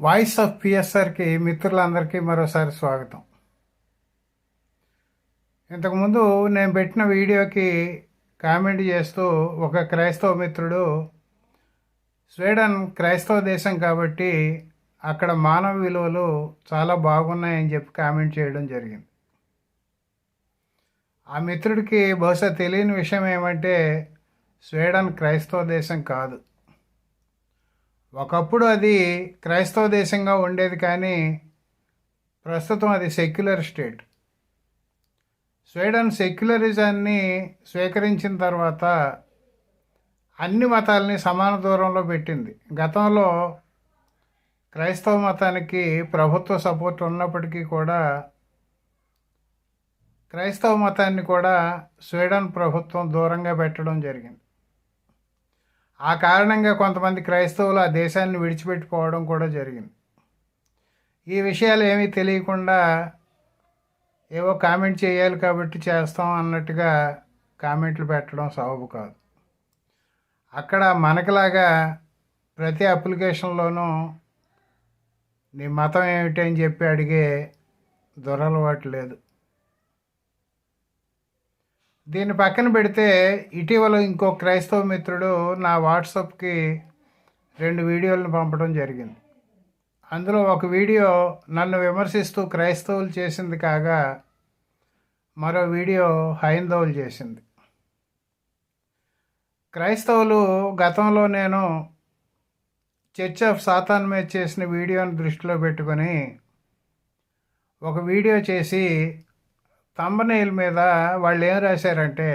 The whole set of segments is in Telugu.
వాయిస్ ఆఫ్ పిఎస్ఆర్కి మిత్రులందరికీ మరోసారి స్వాగతం. ఇంతకుముందు నేను పెట్టిన వీడియోకి కామెంట్ చేస్తూ ఒక క్రైస్తవ మిత్రుడు స్వీడన్ క్రైస్తవ దేశం కాబట్టి అక్కడ మానవ విలువలు చాలా బాగున్నాయని చెప్పి కామెంట్ చేయడం జరిగింది. ఆ మిత్రుడికి బహుశా తెలియని విషయం ఏమంటే స్వీడన్ క్రైస్తవ దేశం కాదు. ఒకప్పుడు అది క్రైస్తవ దేశంగా ఉండేది కానీ ప్రస్తుతం అది సెక్యులర్ స్టేట్. స్వీడన్ సెక్యులరిజాన్ని స్వీకరించిన తర్వాత అన్ని మతాలని సమాన దూరంలో పెట్టింది. గతంలో క్రైస్తవ మతానికి ప్రభుత్వ సపోర్ట్ ఉన్నప్పటికీ కూడా క్రైస్తవ మతాన్ని కూడా స్వీడన్ ప్రభుత్వం దూరంగా పెట్టడం జరిగింది. ఆ కారణంగా కొంతమంది క్రైస్తవులు ఆ దేశాన్ని విడిచిపెట్టిపోవడం కూడా జరిగింది. ఈ విషయాలు ఏమీ తెలియకుండా ఏవో కామెంట్ చేయాలి కాబట్టి చేస్తాం అన్నట్టుగా కామెంట్లు పెట్టడం సబబు కాదు. అక్కడ మనకులాగా ప్రతి అప్లికేషన్లోనూ నీ మతం ఏమిటి అని చెప్పి అడిగే దురలవాటు లేదు. దీన్ని పక్కన పెడితే ఇటీవల ఇంకో క్రైస్తవ మిత్రుడు నా వాట్సాప్కి రెండు వీడియోలను పంపడం జరిగింది. అందులో ఒక వీడియో నన్ను విమర్శిస్తూ క్రైస్తవులు చేసింది కాగా మరో వీడియో హైందవులు చేసింది. క్రైస్తవులు గతంలో నేను చర్చ్ ఆఫ్ సాతాన్ మీద చేసిన వీడియోని దృష్టిలో పెట్టుకొని ఒక వీడియో చేసి తంబనేల్ మీద వాళ్ళు ఏం రాశారంటే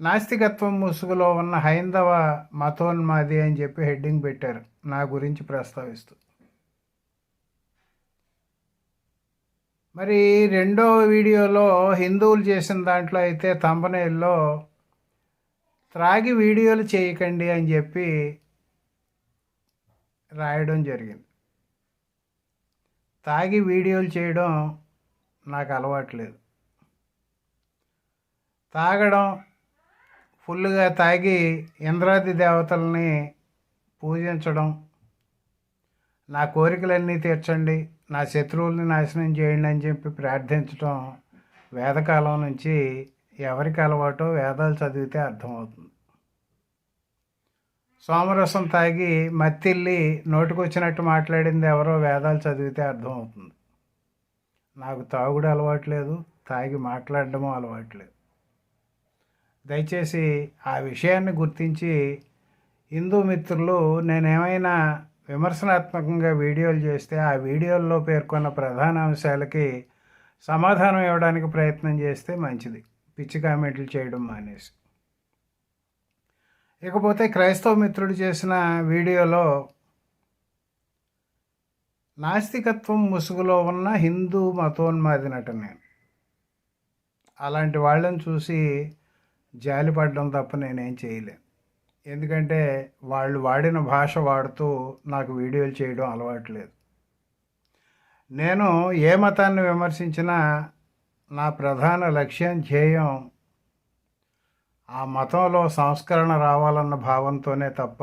నాస్తికత్వం ముసుగులో ఉన్న హైందవ మతోన్మాది అని చెప్పి హెడ్డింగ్ పెట్టారు. నా గురించి ప్రస్తావిస్తూ. మరి రెండో వీడియోలో హిందువులు చేసిన దాంట్లో అయితే తంబనేల్లో త్రాగి వీడియోలు చేయకండి అని చెప్పి రాయడం జరిగింది. తాగి వీడియోలు చేయడం నాకు అలవాట్లేదు తాగడం ఫుల్గా తాగి ఇంద్రాది దేవతల్ని పూజించడం నా కోరికలన్నీ తీర్చండి నా శత్రువుల్ని నాశనం చేయండి అని చెప్పి ప్రార్థించడం వేదకాలం నుంచి ఎవరికి అలవాటో వేదాలు చదివితే అర్థమవుతుంది. సోమరసం తాగి మత్తిల్లి నోటికొచ్చినట్టు మాట్లాడింది ఎవరో వేదాలు చదివితే అర్థమవుతుంది. నాకు తాగుడు అలవాట్లేదు తాగి మాట్లాడడము అలవాట్లేదు. దయచేసి ఆ విషయాన్ని గుర్తించి హిందూ మిత్రులు నేనేమైనా విమర్శనాత్మకంగా వీడియోలు చేస్తే ఆ వీడియోల్లో పేర్కొన్న ప్రధాన అంశాలకి సమాధానం ఇవ్వడానికి ప్రయత్నం చేస్తే మంచిది. పిచ్చి కామెంట్లు చేయడం మానేసి. ఇకపోతే క్రైస్తవ మిత్రుడు చేసిన వీడియోలో నాస్తికత్వం ముసుగులో ఉన్న హిందూ మతోన్మాదినట నేను అలాంటి వాళ్ళని చూసి జాలిపడడం తప్ప నేనేం చేయలేను ఎందుకంటే వాళ్ళు వాడిన భాష వాడుతూ నాకు వీడియోలు చేయడం అలవాట్లేదు నేను ఏ మతాన్ని విమర్శించినా నా ప్రధాన లక్ష్యం ధ్యేయం ఆ మతంలో సంస్కరణ రావాలన్న భావంతోనే తప్ప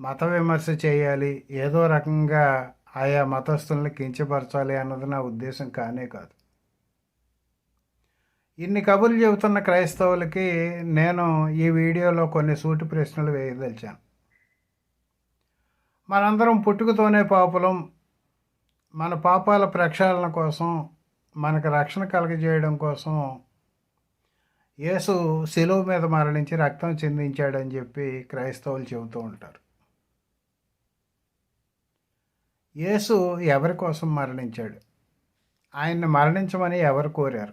మత విమర్శ చేయాలి ఏదో రకంగా ఆయా మతస్థుల్ని కించపరచాలి అన్నది నా ఉద్దేశం కానే కాదు. ఇన్ని కబుర్లు చెబుతున్న క్రైస్తవులకి నేను ఈ వీడియోలో కొన్ని సూటి ప్రశ్నలు వేయదలిచాను. మనందరం పుట్టుకతోనే పాపులం. మన పాపాల ప్రక్షాళన కోసం మనకు రక్షణ కలగజేయడం కోసం యేసు శిలువ మీద మరణించి రక్తం చెందించాడని చెప్పి క్రైస్తవులు చెబుతూ ఉంటారు. యేసు ఎవరి కోసం మరణించాడు? ఆయన్ని మరణించమని ఎవరు కోరారు?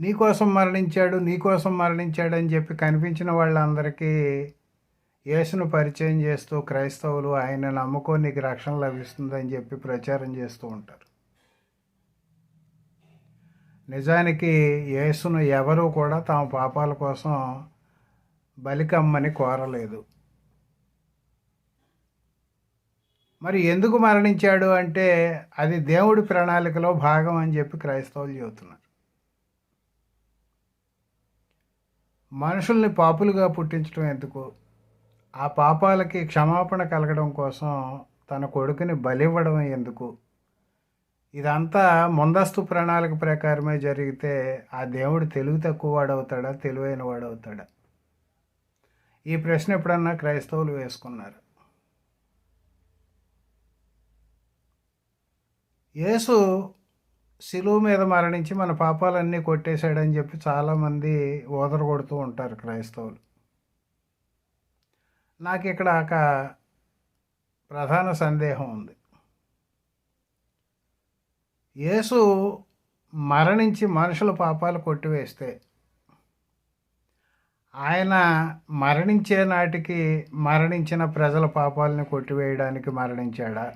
నీకోసం మరణించాడు నీకోసం మరణించాడు అని చెప్పి కనిపించిన వాళ్ళందరికీ యేసును పరిచయం చేస్తూ క్రైస్తవులు ఆయన నమ్ముకో నీకు రక్షణ లభిస్తుందని చెప్పి ప్రచారం చేస్తూ ఉంటారు. నిజానికి యేసును ఎవరూ కూడా తమ పాపాల కోసం బలికమ్మని కోరలేదు. మరి ఎందుకు మరణించాడు అంటే అది దేవుడి ప్రణాళికలో భాగం అని చెప్పి క్రైస్తవులు చెబుతున్నారు. మనుషుల్ని పాపులుగా పుట్టించడం ఎందుకు? ఆ పాపాలకి క్షమాపణ కలగడం కోసం తన కొడుకుని బలివ్వడం ఎందుకు? ఇదంతా ముందస్తు ప్రణాళిక ప్రకారమే జరిగితే ఆ దేవుడు తెలివి తక్కువ వాడవుతాడా తెలివైన వాడవుతాడా ఈ ప్రశ్న ఎప్పుడన్నా క్రైస్తవులు వేసుకున్నారు? యేసు శిలువు మీద మరణించి మన పాపాలన్నీ కొట్టేశాడని చెప్పి చాలామంది ఓదర కొడుతూ ఉంటారు క్రైస్తవులు. నాకు ఇక్కడ ఒక ప్రధాన సందేహం ఉంది. యేసు మరణించి మనుషుల పాపాలు కొట్టివేస్తే ఆయన మరణించే నాటికి మరణించిన ప్రజల పాపాలని కొట్టివేయడానికి మరణించాడా?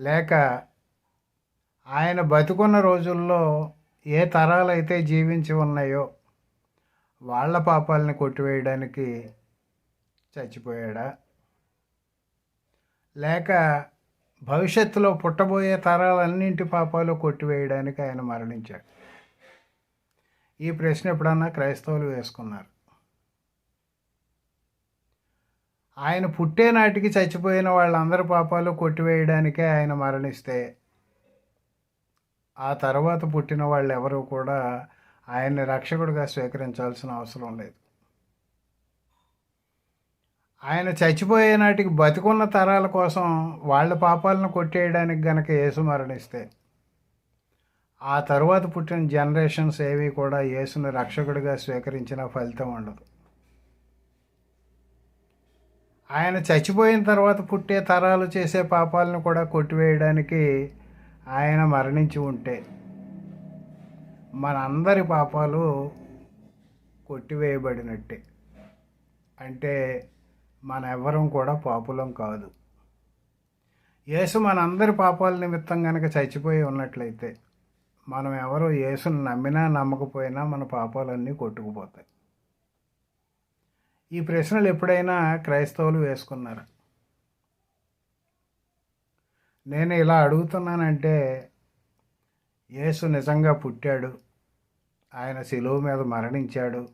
లేక ఆయన బతుకున్న రోజుల్లో ఏ తరాలైతే జీవించి ఉన్నాయో వాళ్ళ పాపాలని కొట్టివేయడానికి చచ్చిపోయాడా? లేక భవిష్యత్తులో పుట్టబోయే తరాలన్నింటి పాపాలు కొట్టివేయడానికి ఆయన మరణించాడు? ఈ ప్రశ్న ఎప్పుడన్నా క్రైస్తవులు వేసుకున్నారు. ఆయన పుట్టే నాటికి చచ్చిపోయిన వాళ్ళందరి పాపాలు కొట్టివేయడానికే ఆయన మరణిస్తే ఆ తర్వాత పుట్టిన వాళ్ళు ఎవరు కూడా ఆయన్ని రక్షకుడిగా స్వీకరించాల్సిన అవసరం లేదు. ఆయన చచ్చిపోయే నాటికి బతికున్న తరాల కోసం వాళ్ళ పాపాలను కొట్టేయడానికి గనక యేసు మరణిస్తే ఆ తరువాత పుట్టిన జనరేషన్స్ ఏవి కూడా యేసుని రక్షకుడిగా స్వీకరించిన ఫలితం ఉండదు. ఆయన చచ్చిపోయిన తర్వాత పుట్టే తరాలు చేసే పాపాలను కూడా కొట్టివేయడానికి ఆయన మరణించి ఉంటే మనందరి పాపాలు కొట్టివేయబడినట్టే. అంటే మన ఎవ్వరం కూడా పాపులం కాదు. యేసు మనందరి పాపాల నిమిత్తం కనుక చచ్చిపోయి ఉన్నట్లయితే మనం ఎవరు యేసును నమ్మినా నమ్మకపోయినా మన పాపాలన్నీ కొట్టుకుపోతాయి. ఈ ప్రశ్నలు ఎప్పుడైనా క్రైస్తవులు వేసుకున్నారు? నేను ఇలా అడుగుతున్నానంటే యేసు నిజంగా పుట్టాడు. ఆయన శిలువు మీద మరణించాడు.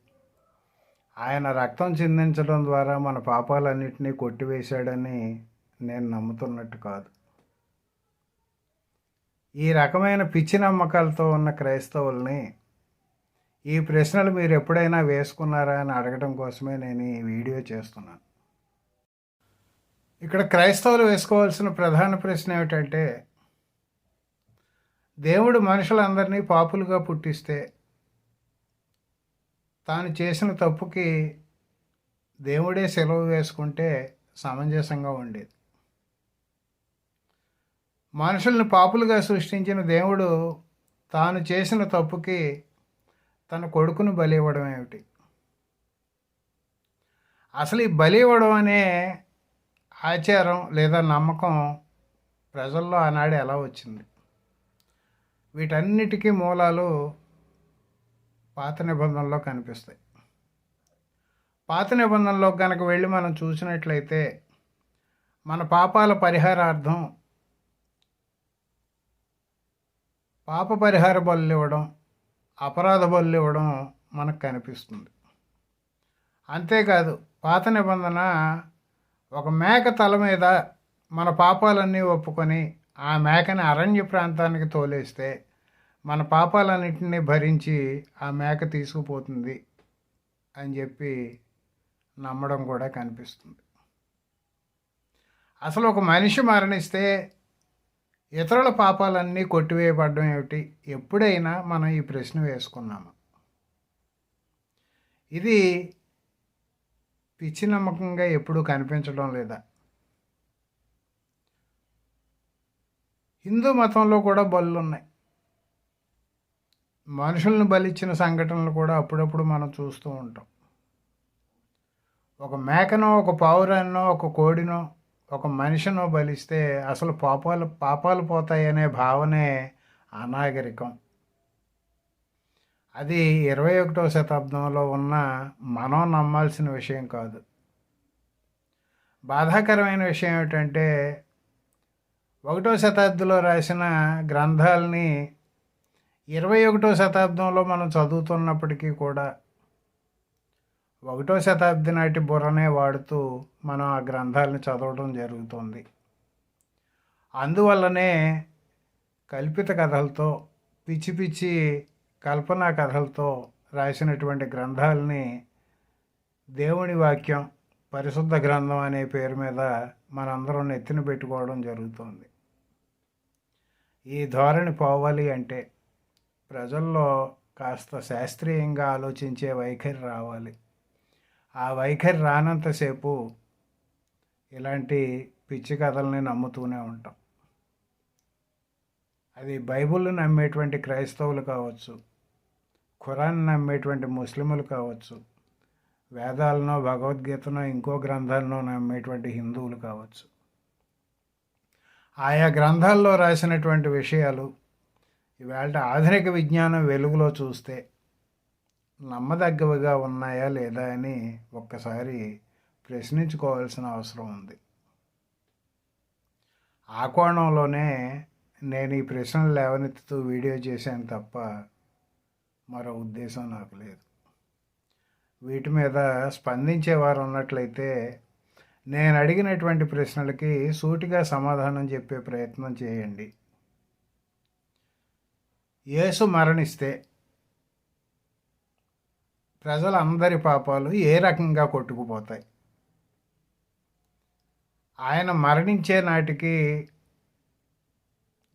ఆయన రక్తం చిందించడం ద్వారా మన పాపాలన్నింటినీ కొట్టివేశాడని నేను నమ్ముతున్నట్టు కాదు. ఈ రకమైన పిచ్చి నమ్మకాలతో ఉన్న క్రైస్తవుల్ని ఈ ప్రశ్నలు మీరు ఎప్పుడైనా వేసుకున్నారా అని అడగడం కోసమే నేను ఈ వీడియో చేస్తున్నాను. ఇక్కడ క్రైస్తవులు వేసుకోవాల్సిన ప్రధాన ప్రశ్న ఏమిటంటే దేవుడు మనుషులందరినీ పాపులుగా పుట్టిస్తే తాను చేసిన తప్పుకి దేవుడే సెలవు వేసుకుంటే సమంజసంగా ఉండేది. మనుషుల్ని పాపులుగా సృష్టించిన దేవుడు తాను చేసిన తప్పుకి తన కొడుకును బలి ఇవ్వడం ఏమిటి? అసలు ఈ బలి ఇవ్వడం అనే ఆచారం లేదా నమ్మకం ప్రజల్లో ఆనాడు ఎలా వచ్చింది? వీటన్నిటికీ మూలాలు పాత నిబంధనలో కనిపిస్తాయి. పాత నిబంధనలో కనుక వెళ్ళి మనం చూసినట్లయితే మన పాపాల పరిహారార్థం పాప పరిహార బలు ఇవ్వడం అపరాధ బలు ఇవ్వడం మనకు కనిపిస్తుంది. అంతేకాదు పాత నిబంధన ఒక మేక తల మీద మన పాపాలన్నీ ఒప్పుకొని ఆ మేకని అరణ్య ప్రాంతానికి తోలేస్తే మన పాపాలన్నింటినీ భరించి ఆ మేక తీసుకుపోతుంది అని చెప్పి నమ్మడం కూడా కనిపిస్తుంది. అసలు ఒక మనిషి మరణిస్తే ఇతరుల పాపాలన్నీ కొట్టివేయబడడం ఏమిటి? ఎప్పుడైనా మనం ఈ ప్రశ్న వేసుకున్నాము. ఇది పిచ్చి నమ్మకంగా ఎప్పుడూ కనిపించడం లేదా? హిందూ మతంలో కూడా బళ్ళు ఉన్నాయి మనుషులను బలిచ్చిన సంఘటనలు కూడా అప్పుడప్పుడు మనం చూస్తూ ఉంటాం. ఒక మేకనో ఒక పావురాన్నో ఒక కోడినో ఒక మనిషిను బలిస్తే అసలు పాపాలు పాపాలు పోతాయనే భావనే అనాగరికం. అది ఇరవై ఒకటో శతాబ్దంలో ఉన్న మనం నమ్మాల్సిన విషయం కాదు. బాధాకరమైన విషయం ఏమిటంటే ఒకటో శతాబ్దిలో రాసిన గ్రంథాలని ఇరవై ఒకటో శతాబ్దంలో మనం చదువుతున్నప్పటికీ కూడా ఒకటో శతాబ్ది నాటి బుర్రనే వాడుతూ మనం ఆ గ్రంథాలను చదవడం జరుగుతుంది. అందువల్లనే కల్పిత కథలతో పిచ్చి పిచ్చి కల్పనా కథలతో రాసినటువంటి గ్రంథాలని దేవుని వాక్యం పరిశుద్ధ గ్రంథం అనే పేరు మీద మనందరం నెత్తిన పెట్టుకోవడం జరుగుతుంది. ఈ ధోరణి పోవాలి అంటే ప్రజల్లో కాస్త శాస్త్రీయంగా ఆలోచించే వైఖరి రావాలి. ఆ వైఖరి రానంతసేపు ఇలాంటి పిచ్చి కథల్ని నమ్ముతూనే ఉంటాం. అది బైబిల్ని నమ్మేటువంటి క్రైస్తవులు కావచ్చు ఖురాన్ నమ్మేటువంటి ముస్లిములు కావచ్చు వేదాలనో భగవద్గీతనో ఇంకో గ్రంథాలనో నమ్మేటువంటి హిందువులు కావచ్చు. ఆయా గ్రంథాల్లో రాసినటువంటి విషయాలు ఇవాళ ఆధునిక విజ్ఞానం వెలుగులో చూస్తే నమ్మదగ్గవిగా ఉన్నాయా లేదా అని ఒక్కసారి ప్రశ్నించుకోవాల్సిన అవసరం ఉంది. ఆ కోణంలోనే నేను ఈ ప్రశ్నలు లేవనెత్తుతూ వీడియో చేశాను తప్ప మరో ఉద్దేశం నాకు లేదు. వీటి మీద స్పందించేవారు ఉన్నట్లయితే నేను అడిగినటువంటి ప్రశ్నలకి సూటిగా సమాధానం చెప్పే ప్రయత్నం చేయండి. యేసు మరణిస్తే ప్రజలందరి పాపాలు ఏ రకంగా కొట్టుకుపోతాయి? ఆయన మరణించే నాటికి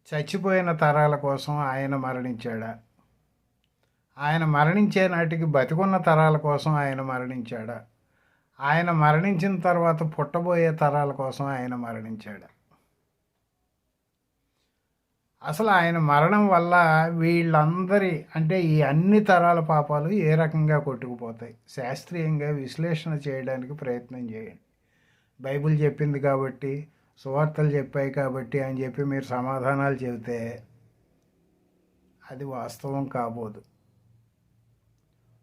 చచ్చిపోయిన తరాల కోసం ఆయన మరణించాడా? ఆయన మరణించే నాటికి బతికున్న తరాల కోసం ఆయన మరణించాడా? ఆయన మరణించిన తర్వాత పుట్టబోయే తరాల కోసం ఆయన మరణించాడా? అసలు ఆయన మరణం వల్ల వీళ్ళందరి అంటే ఈ అన్ని తరాల పాపాలు ఏ రకంగా కొట్టుకుపోతాయి? శాస్త్రీయంగా విశ్లేషణ చేయడానికి ప్రయత్నం చేయండి. బైబిల్ చెప్పింది కాబట్టి సువార్తలు చెప్పాయి కాబట్టి అని చెప్పి మీరు సమాధానాలు చెబితే అది వాస్తవం కాబోదు.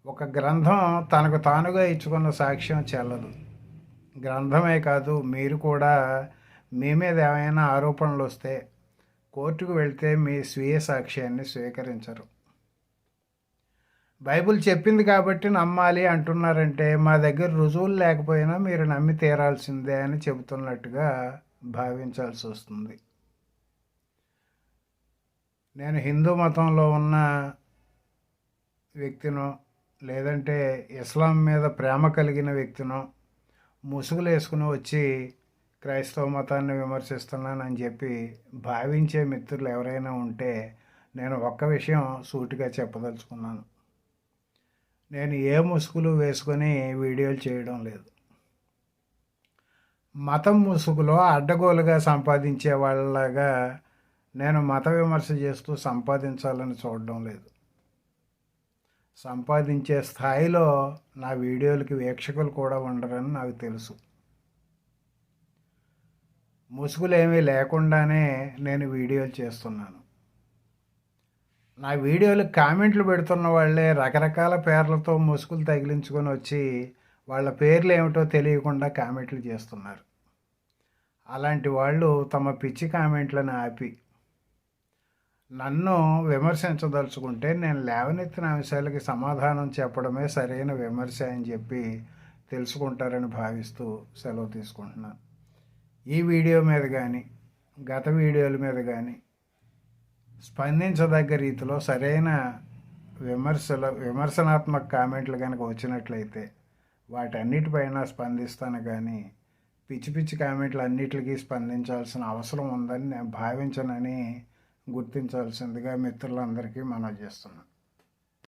ఒక గ్రంథం తనకు తానుగా ఇచ్చుకున్న సాక్ష్యం చెల్లదు. గ్రంథమే కాదు మీరు కూడా మీ మీద ఏమైనా ఆరోపణలు వస్తే కోర్టుకు వెళ్తే మీ స్వీయ సాక్ష్యాన్ని స్వీకరించరు. బైబిల్ చెప్పింది కాబట్టి నమ్మాలి అంటున్నారంటే మా దగ్గర రుజువులు లేకపోయినా మీరు నమ్మి తీరాల్సిందే అని చెబుతున్నట్టుగా భావించాల్సి వస్తుంది. నేను హిందూ మతంలో ఉన్న వ్యక్తినో లేదంటే ఇస్లాం మీద ప్రేమ కలిగిన వ్యక్తినో ముసుగులు వేసుకుని వచ్చి క్రైస్తవ మతాన్ని విమర్శిస్తున్నానని చెప్పి భావించే మిత్రులు ఎవరైనా ఉంటే నేను ఒక్క విషయం సూటిగా చెప్పదలుచుకున్నాను. నేను ఏ ముసుగులు వేసుకొని వీడియోలు చేయడం లేదు. మతం ముసుగులో అడ్డగోలుగా సంపాదించే వాళ్ళలాగా నేను మత విమర్శ చేస్తూ సంపాదించాలని చూడడం లేదు. సంపాదించే స్థాయిలో నా వీడియోలకి వీక్షకులు కూడా ఉండరని నాకు తెలుసు. ముసుగులేమీ లేకుండానే నేను వీడియోలు చేస్తున్నాను. నా వీడియోలు కామెంట్లు పెడుతున్న వాళ్ళే రకరకాల పేర్లతో ముసుగులు తగిలించుకొని వచ్చి వాళ్ళ పేర్లు ఏమిటో తెలియకుండా కామెంట్లు చేస్తున్నారు. అలాంటి వాళ్ళు తమ పిచ్చి కామెంట్లను ఆపి నన్ను విమర్శించదలుచుకుంటే నేను లేవనెత్తిన అంశాలకి సమాధానం చెప్పడమే సరైన విమర్శ అని చెప్పి తెలుసుకుంటారని భావిస్తూ సెలవు తీసుకుంటున్నాను. ఈ వీడియో మీద కానీ గత వీడియోల మీద కానీ స్పందించదగ్గ రీతిలో సరైన విమర్శల విమర్శనాత్మక కామెంట్లు కనుక వచ్చినట్లయితే వాటన్నిటిపైన స్పందిస్తాను కానీ పిచ్చి పిచ్చి కామెంట్లు అన్నిటికీ స్పందించాల్సిన అవసరం ఉందని నేను భావించనని గుర్తించాల్సిందిగా మిత్రులందరికీ మనం చేస్తున్నాను.